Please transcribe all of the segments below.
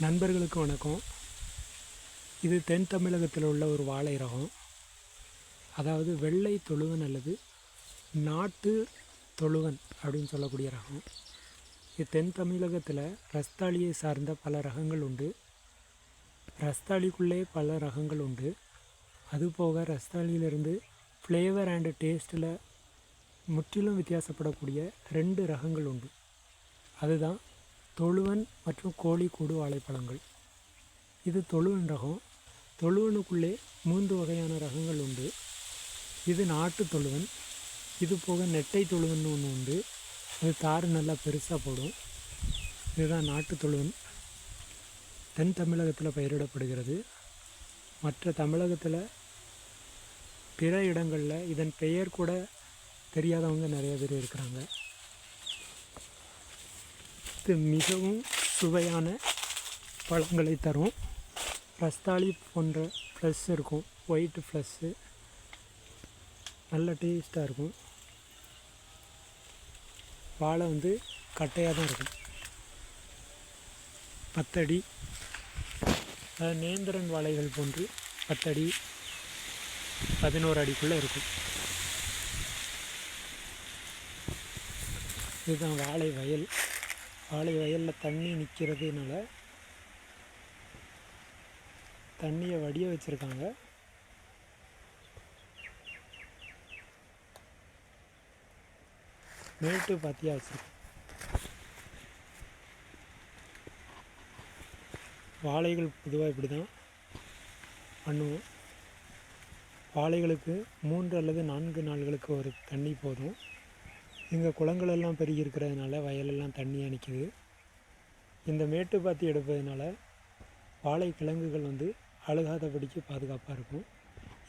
நண்பர்களுக்கு வணக்கம். இது தென் தமிழகத்தில் உள்ள ஒரு வாழை ரகம் அதாவது வெள்ளை தொழுவன் அல்லது நாட்டு தொழுவன் அப்படின்னு சொல்லக்கூடிய ரகம். இது தென் தமிழகத்தில் ரஸ்தாளியை சார்ந்த பல ரகங்கள் உண்டு. ரஸ்தாளிக்குள்ளே பல ரகங்கள் உண்டு. அதுபோக ரஸ்தாளியிலிருந்து ஃப்ளேவர் அண்டு டேஸ்ட்டில் முற்றிலும் வித்தியாசப்படக்கூடிய ரெண்டு ரகங்கள் உண்டு. அதுதான் தொழுவன் மற்றும் கோழிக்கூடு வாழைப்பழங்கள். இது தொழுவன் ரகம். தொழுவனுக்குள்ளே மூன்று வகையான ரகங்கள் உண்டு. இது நாட்டு தொழுவன். இது போக நெட்டை தொழுவன் ஒன்று உண்டு. அது தாறு நல்லா பெருசாக போடும். இதுதான் நாட்டு தொழுவன். தென் தமிழகத்தில் பயிரிடப்படுகிறது. மற்ற தமிழகத்தில் பிற இடங்களில் இதன் பெயர் கூட தெரியாதவங்க நிறைய பேர் இருக்கிறாங்க. இது மிகவும் சுவையான பழங்களை தரும். ரஸ்தாளி போன்ற ஃப்ளஸ் இருக்கும். ஒயிட் ஃப்ளஸ்ஸு நல்ல டேஸ்ட்டாக இருக்கும். வாழை வந்து கட்டையாக தான் இருக்கும். பத்தடி. அதாவது நேந்திரன் வாழைகள் போன்று பத்தடி பதினோரு அடிக்குள்ளே இருக்கும். இதுதான் வாழை வயல். காலை வயலில் தண்ணி நிற்கிறதுனால தண்ணியை வடிய வச்சுருக்காங்க. மேட்டு பாத்தியாக வச்சுருக்கோம். வாழைகள் பொதுவாக இப்படி தான் பண்ணுவோம். வாழைகளுக்கு மூன்று அல்லது நான்கு நாள்களுக்கு ஒரு தண்ணி போதும். எங்கள் குளங்கள் எல்லாம் பெருகி இருக்கிறதுனால வயலெல்லாம் தண்ணியாக நிற்கிது இந்த மேட்டுப்பாத்தி எடுப்பதுனால வாழை கிழங்குகள் வந்து அழுகாதபடிக்கு பாதுகாப்பாக இருக்கும்.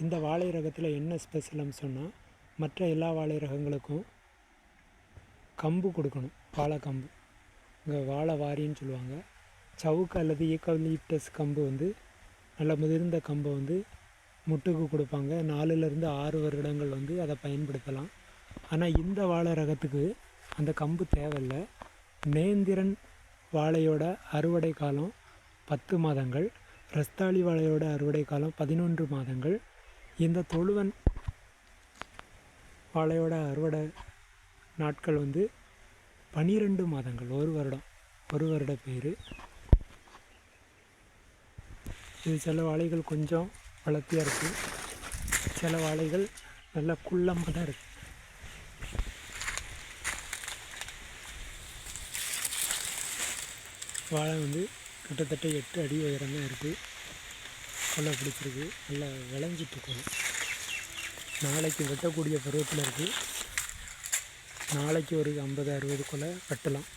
இந்த வாழை ரகத்தில் என்ன ஸ்பெஷல்னு சொன்னால் மற்ற எல்லா வாழை ரகங்களுக்கும் கம்பு கொடுக்கணும். வாழை கம்பு. இங்கே வாழை வாரின்னு சொல்லுவாங்க. சவுக்கு அல்லது ஈக்கலிப்டஸ் கம்பு வந்து நல்ல முதிர்ந்த கம்பை வந்து முட்டுக்கு கொடுப்பாங்க. நாலுலேருந்து ஆறு வருடங்கள் வந்து அதை பயன்படுத்தலாம். ஆனால் இந்த வாழை ரகத்துக்கு அந்த கம்பு தேவையில்லை. நேந்திரன் வாழையோட அறுவடை காலம் பத்து மாதங்கள் ரஸ்தாளி வாழையோட அறுவடை காலம் பதினொன்று மாதங்கள். இந்த தொழுவன் வாழையோட அறுவடை நாட்கள் வந்து பனிரெண்டு மாதங்கள் ஒரு வருடம் ஒரு வருட பேர். இது சில வாழைகள் கொஞ்சம் வளர்த்தியாக இருக்குது சில வாழைகள் நல்லா குள்ளமாக தான் இருக்குது வாழை வந்து கிட்டத்தட்ட எட்டு அடி உயரம் தான் இருக்குது நல்லா பிடிச்சிருக்கு. நல்லா விளைஞ்சிட்டு நாளைக்கு வெட்டக்கூடிய பருவத்தில் இருக்குது நாளைக்கு ஒரு ஐம்பது அறுபதுக்குள்ளே வெட்டலாம்.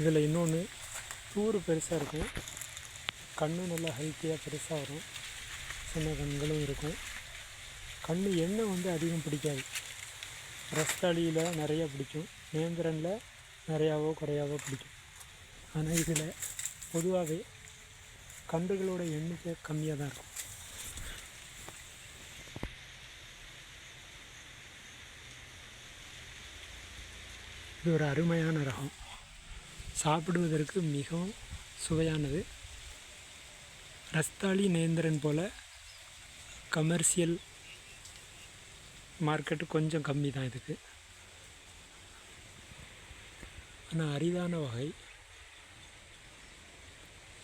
இதில் இன்னொன்று தூறு பெருசாக இருக்கும். கண்ணு நல்லா ஹெல்த்தியாக பெருசாக வரும். சின்ன கண்களும் இருக்கும். கண் எண்ணெய் வந்து அதிகம் பிடிக்காது. ரஸ்தாளியில் நிறையா பிடிக்கும். நேந்திரனில் நிறையாவோ குறையாவோ பிடிக்கும். ஆனால் இதில் பொதுவாகவே கன்றுகளோட எண்ணிக்கை கம்மியாக தான் இருக்கும். இது ஒரு அருமையான ரகம். சாப்பிடுவதற்கு மிகவும் சுவையானது. ரஸ்தாளி நேந்திரன் போல் கமர்ஷியல் மார்க்கெட்டு கொஞ்சம் கம்மி தான் இதுக்கு. ஆனால் அரிதான வகை.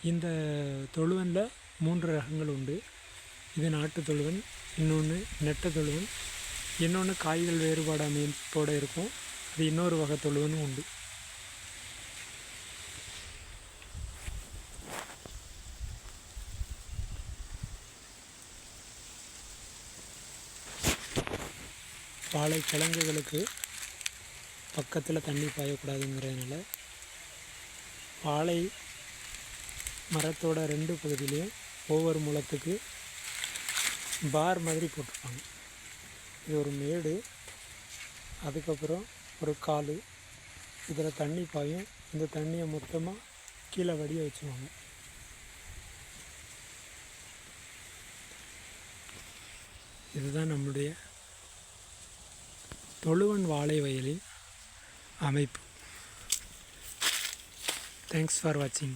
இந்த தொழுவனில் மூன்று ரகங்கள் உண்டு. இது நாட்டு தொழுவன் இன்னொன்று நெட்ட தொழுவன் இன்னொன்று காய்கள் வேறுபாடு அமைப்போடு இருக்கும். அது இன்னொரு வகை தொழுவனும் உண்டு. வாழை கிழங்குகளுக்கு பக்கத்தில் தண்ணி பாயக்கூடாதுங்கிறதுனால வாழை மரத்தோட ரெண்டு பகுதியிலையும் ஒவ்வொரு முளத்துக்கு பார் மாதிரி போட்டிருப்பாங்க. இது ஒரு மேடு அதுக்கப்புறம் ஒரு கால். இதில் தண்ணி பாயும். இந்த தண்ணியை மொத்தமாக கீழே வடிய வச்சுருவாங்க. இதுதான் நம்முடைய தொழுவன் வாழை வயலின் அமைப்பு தேங்க்ஸ் ஃபார் வாட்சிங்